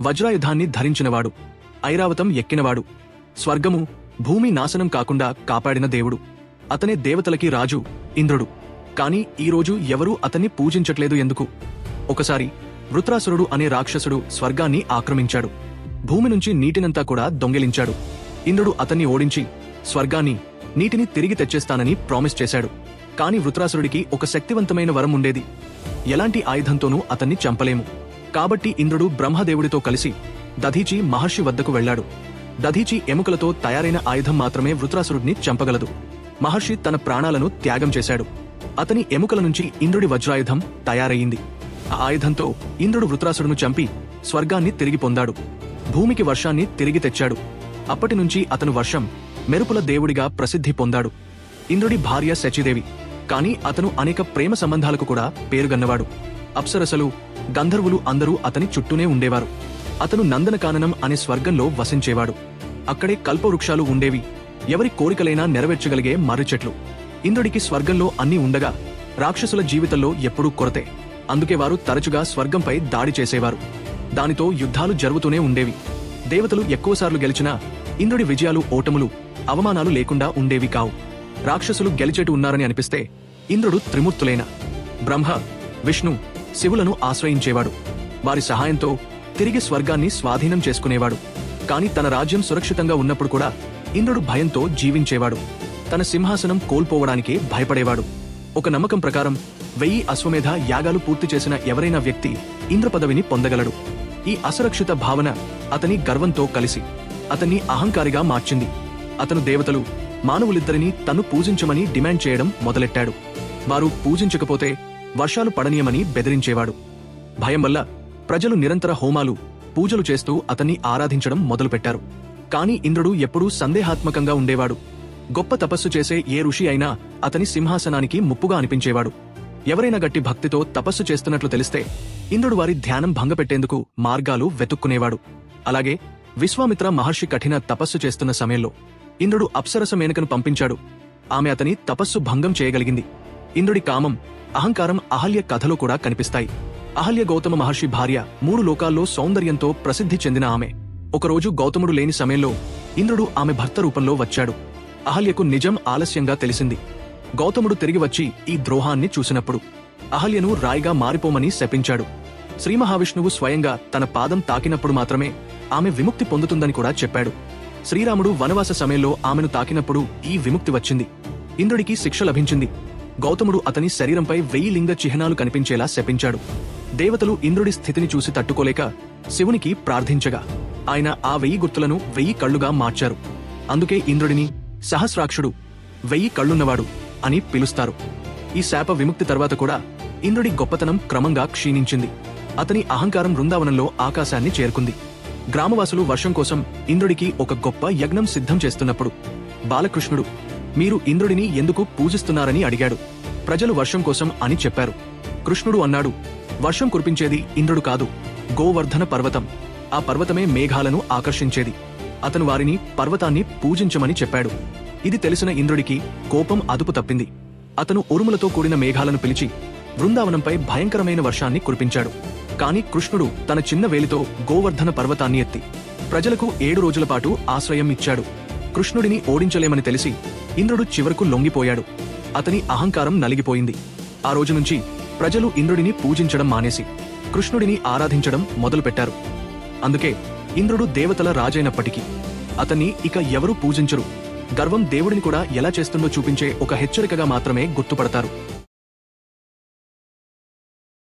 వజ్రాయుధాన్ని ధరించినవాడు ఐరావతం ఎక్కినవాడు స్వర్గము భూమి నాశనం కాకుండా కాపాడిన దేవుడు. అతనే దేవతలకి రాజు ఇంద్రుడు. కాని ఈరోజు ఎవరూ అతన్ని పూజించట్లేదు ఎందుకు? ఒకసారి వృత్రాసురుడు అనే రాక్షసుడు స్వర్గాన్ని ఆక్రమించాడు. భూమి నుంచి నీటినంతా కూడా దొంగిలించాడు. ఇంద్రుడు అతన్ని ఓడించి స్వర్గాన్ని నీటిని తిరిగి తెచ్చేస్తానని ప్రామిస్ చేశాడు. కాని వృత్రాసురుడికి ఒక శక్తివంతమైన వరం ఉండేది. ఎలాంటి ఆయుధంతోనూ అతన్ని చంపలేము. కాబట్టి ఇంద్రుడు బ్రహ్మదేవుడితో కలిసి దధీచి మహర్షి వద్దకు వెళ్ళాడు దధీచి ఎముకలతో తయారైన ఆయుధం మాత్రమే వృత్రాసురుడిని చంపగలదు. మహర్షి తన ప్రాణాలను త్యాగం చేశాడు. అతని ఎముకల నుంచి ఇంద్రుడి వజ్రాయుధం తయారయ్యింది ఆ ఆయుధంతో ఇంద్రుడు వృత్రాసురును చంపి స్వర్గాన్ని తిరిగి పొందాడు. భూమికి వర్షాన్ని తిరిగి తెచ్చాడు. అప్పటి నుంచి అతను వర్షం మెరుపుల దేవుడిగా ప్రసిద్ధి పొందాడు. ఇంద్రుడి భార్య శచిదేవి. కాని అతను అనేక ప్రేమ సంబంధాలకు కూడా పేరుగన్నవాడు. అప్సరసలు గంధర్వులు అందరూ అతని చుట్టూనే ఉండేవారు. అతను నందనకాననం అనే స్వర్గంలో వసించేవాడు. అక్కడే కల్పవృక్షాలు ఉండేవి. ఎవరి కోరికలైనా నెరవేర్చగలిగే మర్రి చెట్లు ఇంద్రుడికి స్వర్గంలో అన్నీ ఉండగా రాక్షసుల జీవితంలో ఎప్పుడూ కొరతే. అందుకే వారు తరచుగా స్వర్గంపై దాడి చేసేవారు. దానితో యుద్ధాలు జరుగుతూనే ఉండేవి. దేవతలు ఎక్కువసార్లు గెలిచినా ఇంద్రుడి విజయాలు ఓటములు అవమానాలు లేకుండా ఉండేవి కావు. రాక్షసులు గెలిచేటు ఉన్నారని అనిపిస్తే ఇంద్రుడు త్రిమూర్తులైన. బ్రహ్మ విష్ణు శివులను ఆశ్రయించేవాడు. వారి సహాయంతో తిరిగి స్వర్గాన్ని స్వాధీనం చేసుకునేవాడు. కాని తన రాజ్యం సురక్షితంగా ఉన్నప్పుడు కూడా ఇంద్రుడు భయంతో జీవించేవాడు. తన సింహాసనం కోల్పోవడానికే భయపడేవాడు. ఒక నమ్మకం ప్రకారం వెయ్యి అశ్వమేధ యాగాలు పూర్తి చేసిన ఎవరైనా వ్యక్తి ఇంద్ర పదవిని పొందగలడు. ఈ అసురక్షిత భావన అతని గర్వంతో కలిసి అతన్ని అహంకారిగా మార్చింది. అతను దేవతలు మానవులిద్దరినీ తను పూజించమని డిమాండ్ చేయడం మొదలెట్టాడు. వారు పూజించకపోతే వర్షాలు పడనీయమని బెదిరించేవాడు. భయం వల్ల ప్రజలు నిరంతర హోమాలు పూజలు చేస్తూ అతన్ని ఆరాధించడం మొదలుపెట్టారు. కాని ఇంద్రుడు ఎప్పుడూ సందేహాత్మకంగా ఉండేవాడు. గొప్ప తపస్సు చేసే ఏ ఋషి అయినా అతని సింహాసనానికి ముప్పుగా అనిపించేవాడు. ఎవరైనా గట్టి భక్తితో తపస్సు చేస్తున్నట్లు తెలిస్తే ఇంద్రుడు వారి ధ్యానం భంగపెట్టేందుకు మార్గాలు వెతుక్కునేవాడు. అలాగే విశ్వామిత్ర మహర్షి కఠిన తపస్సు చేస్తున్న సమయంలో ఇంద్రుడు అప్సరస మేనకను పంపించాడు. ఆమె అతని తపస్సు భంగం చేయగలిగింది. ఇంద్రుడి కామం అహంకారం అహల్య కథలో కూడా కనిపిస్తాయి. అహల్య గౌతమ మహర్షి భార్య మూడు లోకాల్లో సౌందర్యంతో ప్రసిద్ధి చెందిన ఆమె. ఒకరోజు గౌతముడు లేని సమయంలో ఇంద్రుడు ఆమె భర్త రూపంలో వచ్చాడు. అహల్యకు నిజం ఆలస్యంగా తెలిసింది. గౌతముడు తిరిగి వచ్చి ఈ ద్రోహాన్ని చూసినప్పుడు అహల్యను రాయిగా మారిపోమని శపించాడు. శ్రీ మహావిష్ణువు స్వయంగా తన పాదం తాకినప్పుడు మాత్రమే ఆమె విముక్తి పొందుతుందని కూడా చెప్పాడు. శ్రీరాముడు వనవాస సమయంలో ఆమెను తాకినప్పుడు ఈ విముక్తి వచ్చింది. ఇంద్రుడికి శిక్ష లభించింది. గౌతముడు అతని శరీరంపై వెయ్యి లింగ చిహ్నాలు కనిపించేలా శపించాడు. దేవతలు ఇంద్రుడి స్థితిని చూసి తట్టుకోలేక శివునికి ప్రార్థించగా ఆయన ఆ వెయ్యి గుర్తులను వెయ్యి కళ్ళుగా మార్చారు. అందుకే ఇంద్రుడిని సహస్రాక్షుడు వెయ్యి కళ్ళున్నవాడు అని పిలుస్తారు. ఈ శాప విముక్తి తర్వాత కూడా ఇంద్రుడి గొప్పతనం క్రమంగా క్షీణించింది. అతని అహంకారం బృందావనంలో ఆకాశాన్ని చేరుకుంది. గ్రామవాసులు వర్షం కోసం ఇంద్రుడికి ఒక గొప్ప యజ్ఞం సిద్ధం చేస్తున్నప్పుడు బాలకృష్ణుడు మీరు ఇంద్రుడిని ఎందుకు పూజిస్తున్నారని అడిగాడు. ప్రజలు వర్షం కోసం అని చెప్పారు. కృష్ణుడు అన్నాడు వర్షం కురిపించేది ఇంద్రుడు కాదు గోవర్ధన పర్వతం. ఆ పర్వతమే మేఘాలను ఆకర్షించేది. అతను వారిని పర్వతాన్ని పూజించమని చెప్పాడు. ఇది తెలిసిన ఇంద్రుడికి కోపం అదుపు తప్పింది. అతను ఉరుములతో కూడిన మేఘాలను పిలిచి బృందావనంపై భయంకరమైన వర్షాన్ని కురిపించాడు. కాని కృష్ణుడు తన చిన్న వేలితో గోవర్ధన పర్వతాన్ని ఎత్తి ప్రజలకు ఏడు రోజుల పాటు ఆశ్రయం ఇచ్చాడు. కృష్ణుడిని ఓడించలేమని తెలిసి ఇంద్రుడు చివరకు లొంగిపోయాడు. అతని అహంకారం నలిగిపోయింది. ఆ రోజు నుంచి ప్రజలు ఇంద్రుడిని పూజించడం మానేసి కృష్ణుడిని ఆరాధించడం మొదలుపెట్టారు. అందుకే ఇంద్రుడు దేవతల రాజైనప్పటికీ అతన్ని ఇక ఎవరూ పూజించరు. గర్వం దేవుడిని కూడా ఎలా చేస్తుందో చూపించే ఒక హెచ్చరికగా మాత్రమే గుర్తుపడతారు.